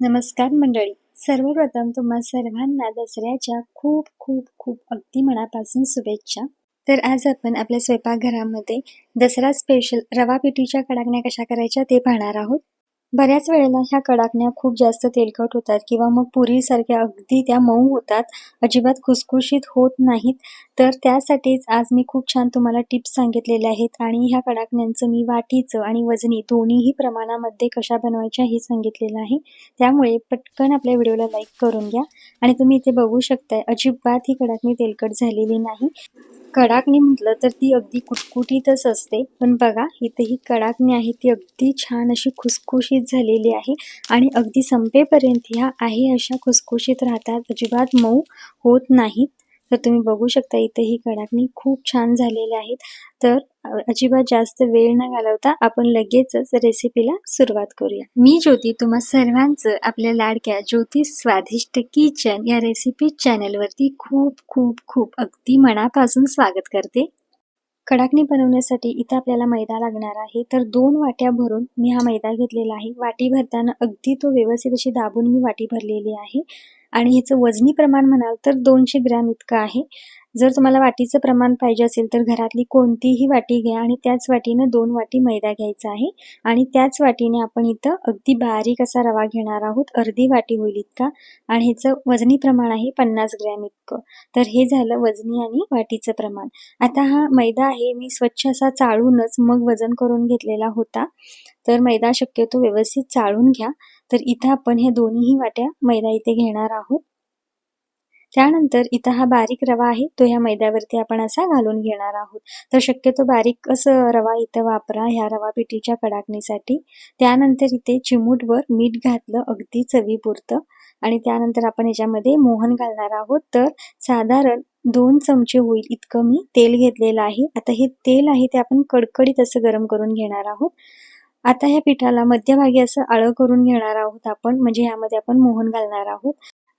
नमस्कार मंडळी. सर्वप्रथम तुम्हा सर्वांना दसऱ्याच्या खूप खूप खूप अगदी मनापासून शुभेच्छा. तर आज आपण आपल्या स्वयंपाकघरामध्ये दसरा स्पेशल रवा पिठीच्या कडाकण्या कशा करायच्या ते पाहणार आहोत. बऱ्याच वेळेला ह्या कडाकण्या खूप जास्त तेलकट होतात किंवा मग पुरीसारख्या अगदी त्या मऊ होतात अजिबात खुसखुशीत होत नाहीत. तर त्यासाठीच आज मी खूप छान तुम्हाला टिप्स सांगितलेल्या आहेत आणि ह्या कडाकण्यांचं मी वाटीचं आणि वजनी दोन्हीही प्रमाणामध्ये कशा बनवायच्या हे सांगितलेलं आहे. त्यामुळे पटकन आपल्या व्हिडिओला लाईक करून घ्या आणि तुम्ही इथे बघू शकताय अजिबात ही कडाकणी तेलकट झालेली नाही. कडाकणी म्हटलं तर ती अगदी कुटकुटीतच असते. पण बघा इथे ही कडाकणी आहे ती अगदी छान अशी खुसखुशीत झालेली आहे. आणि अगदी संपेपर्यंत ह्या आहे अशा खुसखुशीत राहतात. अजिबात मऊ होत नाहीत. तर तुम्ही बघू शकता इथे ही कडाकणी खूप छान झालेल्या आहेत. तर अजिबात जास्त वेळ न घालवता आपण लगेचच रेसिपीला सुरुवात करूया. मी ज्योती तुम्हा सर्वांचं आपल्या लाडक्या ज्योती स्वादिष्ट किचन या रेसिपी चॅनलवरती खूप खूप खूप अगदी मनापासून स्वागत करते. कडाकणी बनवण्यासाठी इथं आपल्याला मैदा लागणार आहे. तर दोन वाट्या भरून मी हा मैदा घेतलेला आहे. वाटी भरताना अगदी तो व्यवस्थित अशी दाबून मी वाटी भरलेली आहे. आणि ह्याचं वजनी प्रमाण म्हणाल तर दोनशे ग्रॅम इतकं आहे. जर तुम्हाला वाटीचं प्रमाण पाहिजे असेल तर घरातली कोणतीही वाटी घ्या आणि त्याच वाटीनं दोन वाटी मैदा घ्यायचा आहे. आणि त्याच वाटीने आपण इथं अगदी बारीक असा रवा घेणार आहोत. अर्धी वाटी होईल इतका. आणि ह्याचं वजनी प्रमाण आहे पन्नास ग्रॅम इतकं. तर हे झालं वजनी आणि वाटीचं प्रमाण. आता हा मैदा आहे. मी स्वच्छ असा चाळूनच मग वजन करून घेतलेला होता. तर मैदा शक्यतो व्यवस्थित चाळून घ्या. तर इथं आपण ह्या दोन्हीही वाट्या मैदा इथे घेणार आहोत. त्यानंतर इथं हा बारीक रवा आहे तो ह्या मैद्यावरती आपण असा घालून घेणार आहोत. तर शक्यतो बारीक असं रवा इथं वापरा ह्या रवा पिठीच्या कडाकणीसाठी. त्यानंतर इथे चिमूटवर मीठ घातलं अगदी चवीपुरतं. आणि त्यानंतर आपण याच्यामध्ये मोहन घालणार आहोत. तर साधारण दोन चमचे होईल इतकं मी तेल घेतलेलं आहे. आता हे तेल आहे ते आपण कडकडीत असं गरम करून घेणार आहोत. आता ह्या पिठाला मध्यभागी असं आळं करून घेणार आहोत आपण म्हणजे ह्यामध्ये आपण मोहन घालणार आहोत.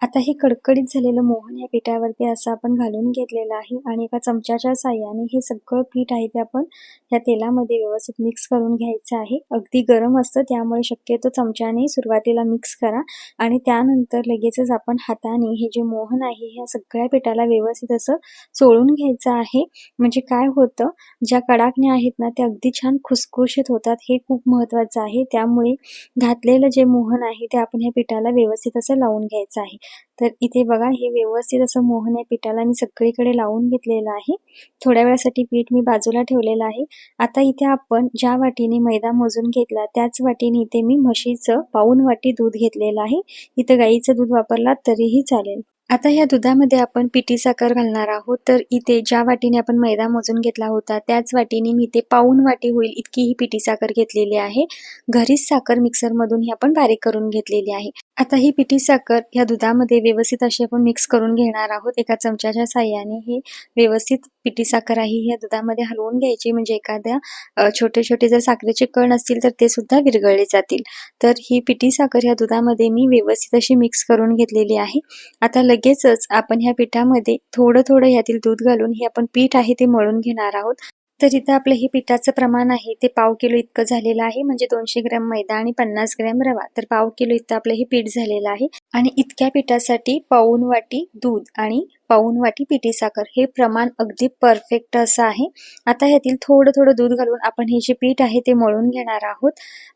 आता हे कडकडीत झालेलं मोहन या पिठावरती असं आपण घालून घेतलेलं आहे आणि एका चमच्याच्या साह्याने हे सगळं पीठ आहे ते आपण या तेलामध्ये व्यवस्थित मिक्स करून घ्यायचं आहे. अगदी गरम असतं त्यामुळे शक्यतो चमच्याने सुरुवातीला मिक्स करा. आणि त्यानंतर लगेचच आपण हाताने हे जे मोहन आहे ह्या सगळ्या पिठाला व्यवस्थित असं चोळून घ्यायचं आहे. म्हणजे काय होतं ज्या कडाकण्या आहेत ना ते अगदी छान खुसखुशीत होतात. हे खूप महत्त्वाचं आहे. त्यामुळे घातलेलं जे मोहन आहे ते आपण ह्या पिठाला व्यवस्थित असं लावून घ्यायचं आहे. तर इथे बघा हे व्यवस्थित असं मोहन या पिठाला मी सगळीकडे लावून घेतलेलं आहे. थोड्या वेळासाठी पीठ मी बाजूला ठेवलेलं आहे. आता इथे आपण ज्या वाटीने मैदा मोजून घेतला त्याच वाटीने इथे मी म्हशीचं पाऊन वाटी दूध घेतलेलं आहे. इथं गाईचं दूध वापरला तरीही चालेल. आता ह्या दुधामध्ये आपण पिठी साखर घालणार आहोत. तर इथे ज्या वाटीने आपण मैदा मोजून घेतला होता त्याच वाटीने मी इथे पाऊन वाटी होईल इतकी ही पिठी साखर घेतलेली आहे. घरीच साखर मिक्सरमधून ही आपण बारीक करून घेतलेली आहे. आता ही पिठी साखर ह्या दुधामध्ये व्यवस्थित अशी आपण मिक्स करून घेणार आहोत. एका चमच्याच्या साह्याने हे व्यवस्थित पिठी साखर आहे. ह्या दुधामध्ये हलवून घ्यायची म्हणजे एखाद्या छोटे छोटे जर साखरेचे कण असतील तर ते सुद्धा विरघळले जातील. तर ही पिठी साखर ह्या दुधामध्ये मी व्यवस्थित अशी मिक्स करून घेतलेली आहे. आता लगेचच आपण ह्या पिठामध्ये थोडं थोडं ह्यातील दूध घालून हे आपण पीठ आहे ते मळून घेणार आहोत. तर इथं आपलं हे पिठाचं प्रमाण आहे ते पाव किलो इतकं झालेलं आहे. म्हणजे दोनशे ग्रॅम मैदा आणि पन्नास ग्रॅम रवा. तर पाव किलो इतकं आपलं हे पीठ झालेलं आहे. आणि इतक्या पिठासाठी पाऊन वाटी दूध आणि पाऊन वाटी पिठी साखर. हे प्रमाण अगदी परफेक्ट असं आहे. आता ह्यातील थोडं थोडं दूध घालून आपण हे जे पीठ आहे ते मळून घेणार आहोत.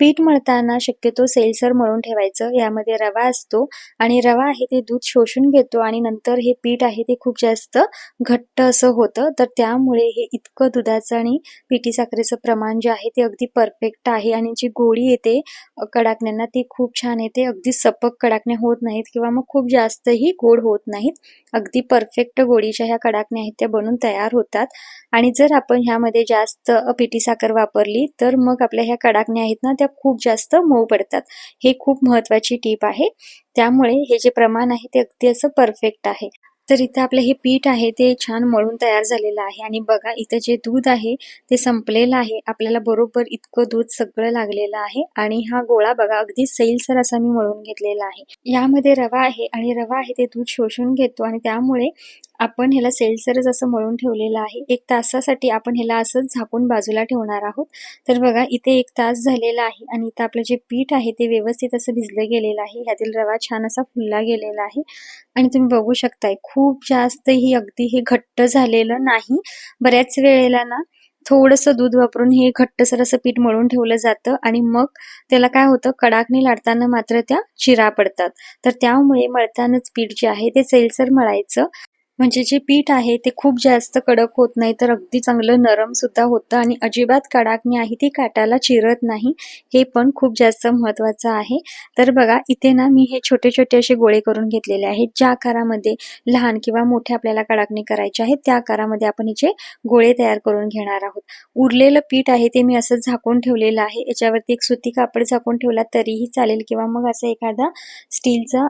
पीठ मळताना शक्यतो सेलसर मळून ठेवायचं. यामध्ये रवा असतो आणि रवा आहे ते दूध शोषून घेतो आणि नंतर हे पीठ आहे ते खूप जास्त घट्ट असं होतं. तर त्यामुळे हे इतकं दुधाचं आणि पिठी साखरेचं प्रमाण जे आहे ते अगदी परफेक्ट आहे आणि जी गोळी येते कडाकण्यांना ती खूप छान येते. अगदी सपक कडाकण्या होत नाहीत किंवा मग खूप जास्तही गोड होत नाहीत. अगदी परफेक्ट गोळीच्या ह्या कडाकण्या आहेत त्या बनून तयार होतात. आणि जर आपण ह्यामध्ये जास्त पिठी साखर वापरली तर मग आपल्या ह्या कडाकण्या आहेत ना त्या खूप जास्त मऊ पडतात. हे खूप महत्वाची टीप आहे. त्यामुळे हे जे प्रमाण आहे ते अगदी असं परफेक्ट आहे. तर इथे आपलं हे पीठ आहे ते छान मळून तयार झालेलं आहे. आणि बघा इथे जे दूध आहे ते संपलेलं आहे. आपल्याला बरोबर इतकं दूध सगळं लागलेलं आहे. आणि हा गोळा बघा अगदी सैलसर असा मी मळून घेतलेला आहे. यामध्ये रवा आहे. आणि रवा आहे ते दूध शोषून घेतो. आणि त्यामुळे आपण ह्याला सेलसरच असं मळून ठेवलेलं आहे. एक तासासाठी आपण ह्याला असंच झाकून बाजूला ठेवणार आहोत. तर बघा इथे एक तास झालेला आहे आणि इथं आपलं जे पीठ आहे ते व्यवस्थित असं भिजलं गेलेलं आहे. ह्यातील रवा छान असा फुलला गेलेला आहे. आणि तुम्ही बघू शकताय खूप जास्त ही अगदी हे घट्ट झालेलं नाही. बऱ्याच वेळेला ना थोडंसं दूध वापरून हे घट्टसर असं पीठ मळून ठेवलं जातं आणि मग त्याला काय होतं कडाकणी लाटताना मात्र त्या चिरा पडतात. तर त्यामुळे मळतानाच पीठ जे आहे ते सैलसर मळायचं. म्हणजे जे पीठ आहे ते खूप जास्त कडक होत नाही तर अगदी चांगलं नरम सुद्धा होतं आणि अजिबात कडाकणी आहे ती काटाला चिरत नाही हे पण खूप जास्त महत्वाचं आहे. तर बघा इथे ना मी हे छोटे छोटे असे गोळे करून घेतलेले आहेत ज्या आकारामध्ये लहान किंवा मोठे आपल्याला कडाकणी करायचे आहेत त्या आकारामध्ये आपण हिचे गोळे तयार करून घेणार आहोत. उरलेलं पीठ आहे ते मी असं झाकून ठेवलेलं आहे याच्यावरती एक सुती कापड झाकून ठेवला तरीही चालेल किंवा मग असं एखादा स्टीलचा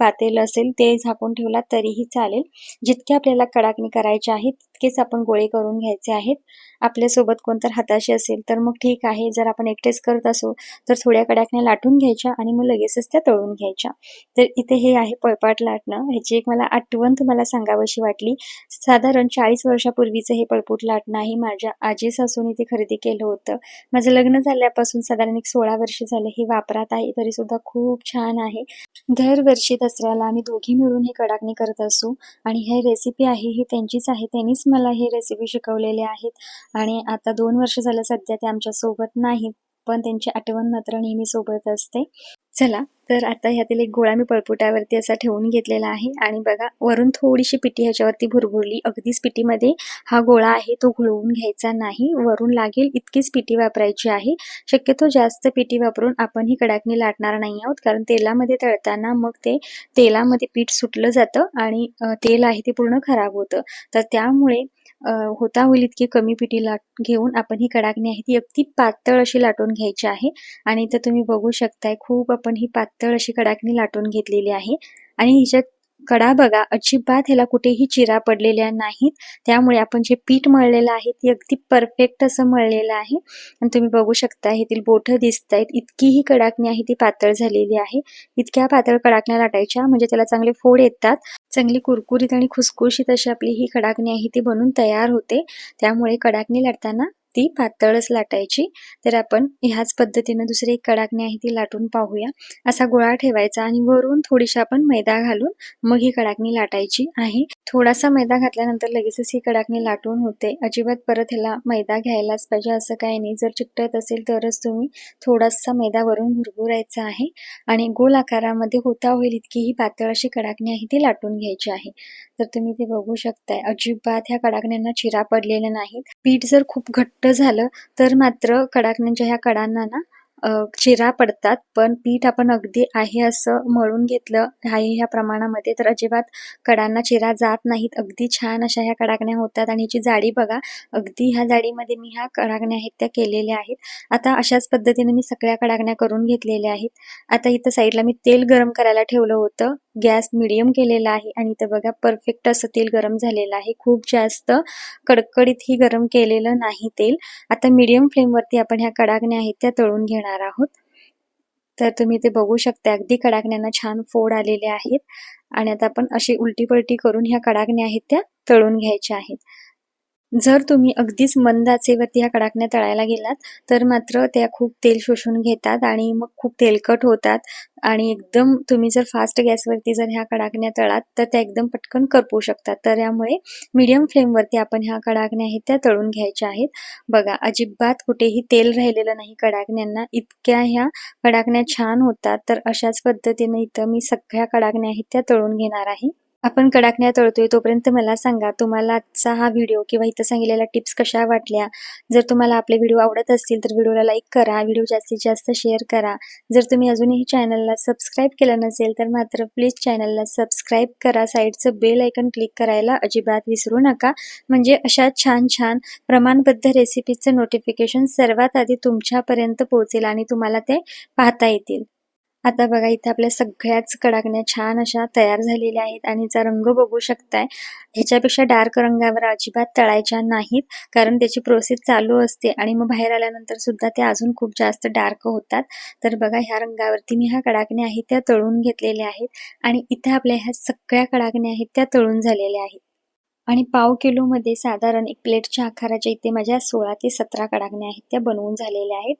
पातेल असेल ते झाकून ठेवला तरीही चालेल. जितके आपल्याला कडाकणी करायचे आहेत तितकेच आपण गोळे करून घ्यायचे आहेत. आपल्यासोबत कोणतर हाताशी असेल तर मग ठीक आहे. जर आपण एकटेच करत असू तर थोड्या कड्याकने लाटून घ्यायच्या आणि मग लगेचच त्या तळून घ्यायच्या. तर इथे हे आहे पळपाट लाटणं. ह्याची एक मला आठवण तुम्हाला सांगावीशी वाटली. साधारण चाळीस वर्षापूर्वीचं हे पळपूट लाटणं आहे. माझ्या आजी सासूने ते खरेदी केलं होतं. माझं लग्न झाल्यापासून साधारण एक सोळा वर्ष झाले हे वापरात आहे. तरी सुद्धा खूप छान आहे. दरवर्षी दसऱ्याला आम्ही दोघी मिळून हे कडाकणी करत असू. आणि हे रेसिपी आहे ही त्यांचीच आहे. त्यांनीच मला हे रेसिपी शिकवलेले आहेत. आणि आता दोन वर्ष झालं सध्या ते आमच्यासोबत नाहीत पण त्यांची आठवण मात्र नेहमी सोबत असते. चला तर आता ह्यातील एक गोळा मी पळपुट्यावरती असा ठेवून घेतलेला आहे. आणि बघा वरून थोडीशी पिठी ह्याच्यावरती भुरभुरली. अगदीच पिठीमध्ये हा गोळा आहे तो घुळवून घ्यायचा नाही. वरून लागेल इतकीच पिठी वापरायची आहे. शक्यतो जास्त पिठी वापरून आपण ही कडाकणी लाटणार नाही आहोत कारण तेलामध्ये तळताना मग ते तेलामध्ये पीठ सुटलं जातं आणि तेल आहे ते पूर्ण खराब होतं. तर त्यामुळे होता होईल इतकी कमी पिठी लाट घेऊन आपण ही कडाकणी आहे ती अगदी पातळ अशी लाटून घ्यायची आहे. आणि इथं तुम्ही बघू शकताय खूप आपण ही पातळ अशी कडाकणी लाटून घेतलेली आहे. आणि हिच्यात कडा बघा अजिबात ह्याला कुठेही चिरा पडलेल्या नाहीत. त्यामुळे आपण जे पीठ मळलेलं आहे ते अगदी परफेक्ट असं मळलेलं आहे. आणि तुम्ही बघू शकता येथील बोठं दिसत आहेत इतकी ही कडाकणी आहे ती पातळ झालेली आहे. इतक्या पातळ कडाकण्या लाटायच्या म्हणजे त्याला चांगले फोड येतात. चांगली कुरकुरीत आणि खुसखुशीत अशी आपली ही कडाकणी आहे ती बनून तयार होते. त्यामुळे कडाकणी लाटताना ती पातळच लाटायची. तर आपण ह्याच पद्धतीने दुसरी एक कडाकणी आहे ती लाटून पाहूया. असा गोळा ठेवायचा आणि वरून थोडीशी आपण मैदा घालून मग ही कडाकणी लाटायची आहे. थोडासा मैदा घातल्यानंतर लगेचच ही कडाकणी लाटून होते. अजिबात परत ह्याला मैदा घ्यायलाच पाहिजे असं काही नाही. जर चिकटत असेल तरच तुम्ही थोडासा मैदा वरून भुरभुरायचा आहे. आणि गोल आकारामध्ये होता होईल इतकी ही पातळ अशी कडाकणी आहे ती लाटून घ्यायची आहे. तर तुम्ही ते बघू शकताय. अजिबात ह्या कडाकण्यांना चिरा पडलेल्या नाहीत. पीठ जर खूप घट्ट झालं तर मात्र कडाकण्यांच्या ह्या कडांना ना चिरा पडतात पण पीठ आपण अगदी आहे असं मळून घेतलं आहे ह्या प्रमाणामध्ये तर अजिबात कडांना चिरा जात नाहीत. अगदी छान अशा ह्या कडाकण्या होतात आणि ह्याची जाडी बघा अगदी ह्या जाडीमध्ये मी ह्या कडाकण्या आहेत त्या केलेल्या आहेत. आता अशाच पद्धतीने मी सगळ्या कडाकण्या करून घेतलेल्या आहेत. आता इथं साईडला मी तेल गरम करायला ठेवलं होतं. गॅस मिडियम केलेला आहे आणि इथं बघा परफेक्ट असं तेल गरम झालेलं आहे. खूप जास्त कडकडीत ही गरम केलेलं नाही तेल. आता मीडियम फ्लेमवरती आपण ह्या कडाकण्या आहेत त्या तळून घेणार आहोत. तर तुम्ही ते बघू शकता. अगदी कडाकण्यांना छान फोड आलेले आहेत. आणि आता आपण अशी उलटी पलटी करून ह्या कडाकण्या आहेत त्या तळून घ्यायच्या आहेत. जर तुम्ही अगदीच मंद आचेवरती ह्या कडाकण्या तळायला गेलात तर मात्र त्या खूप तेल शोषून घेतात आणि मग खूप तेलकट होतात. आणि एकदम तुम्ही जर फास्ट गॅसवरती जर ह्या कडाकण्या तळात तर त्या एकदम पटकन करपू शकतात. तर यामुळे मीडियम फ्लेमवरती आपण ह्या कडाकण्या आहेत त्या तळून घ्यायच्या आहेत. बघा अजिबात कुठेही तेल राहिलेलं नाही कडाकण्यांना. इतक्या ह्या कडाकण्या छान होतात तर अशाच पद्धतीने इथं मी सगळ्या कडाकण्या आहेत त्या तळून घेणार आहे. आपण कडाकण्या तळतोय तोपर्यंत मला सांगा तुम्हाला आजचा हा व्हिडिओ किंवा इथं सांगितलेल्या टिप्स कशा वाटल्या? जर तुम्हाला आपले व्हिडिओ आवडत असतील तर व्हिडिओला लाईक करा व्हिडिओ जास्तीत जास्त शेअर करा. जर तुम्ही अजूनही चॅनलला सबस्क्राईब केलं नसेल तर मात्र प्लीज चॅनलला सबस्क्राईब करा. साईडचं बेल ऐकन क्लिक करायला अजिबात विसरू नका. म्हणजे अशा छान छान प्रमाणबद्ध रेसिपीचं नोटिफिकेशन सर्वात आधी तुमच्यापर्यंत पोहोचेल आणि तुम्हाला ते पाहता येतील. आता बघा इथे आपल्या सगळ्याच कडाकण्या छान अशा तयार झालेल्या आहेत आणि याचा रंग बघू शकताय. ह्याच्यापेक्षा डार्क रंगावर अजिबात तळायच्या नाहीत कारण त्याची प्रोसेस चालू असते आणि मग बाहेर आल्यानंतर सुद्धा त्या अजून खूप जास्त डार्क होतात. तर बघा ह्या रंगावरती मी ह्या कडाकण्या आहेत त्या तळून घेतलेल्या आहेत आणि इथे आपल्या ह्या सगळ्या कडाकण्या आहेत त्या तळून झालेल्या आहेत. आणि पाव किलोमध्ये साधारण एक प्लेटच्या आकाराच्या इथे माझ्या सोळा ते सतरा कडाकण्या आहेत त्या बनवून झालेल्या आहेत.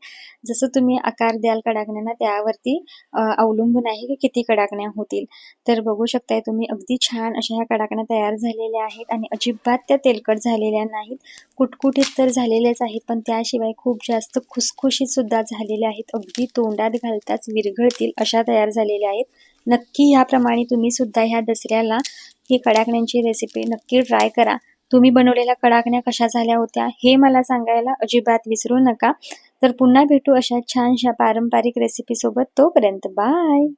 जसं तुम्ही आकार द्याल कडागण्यांना त्यावरती अवलंबून आहे की किती कडाकण्या होतील. तर बघू शकताय तुम्ही अगदी छान अशा ह्या कडाकण्या तयार झालेल्या आहेत आणि अजिबात त्या तेलकट झालेल्या नाहीत. कुटकुटीत तर झालेल्याच आहेत पण त्याशिवाय खूप जास्त खुसखुशीत सुद्धा झालेल्या आहेत. अगदी तोंडात घालताच विरघळतील अशा तयार झालेल्या आहेत. नक्की ह्याप्रमाणे तुम्ही सुद्धा ह्या दसऱ्याला ही कडाकण्यांची रेसिपी नक्की ट्राय करा. तुम्ही बनवलेल्या कडाकण्या कशा झाल्या होत्या हे मला सांगायला अजिबात विसरू नका. तर पुन्हा भेटू अशा छानशा पारंपरिक रेसिपीसोबत तोपर्यंत बाय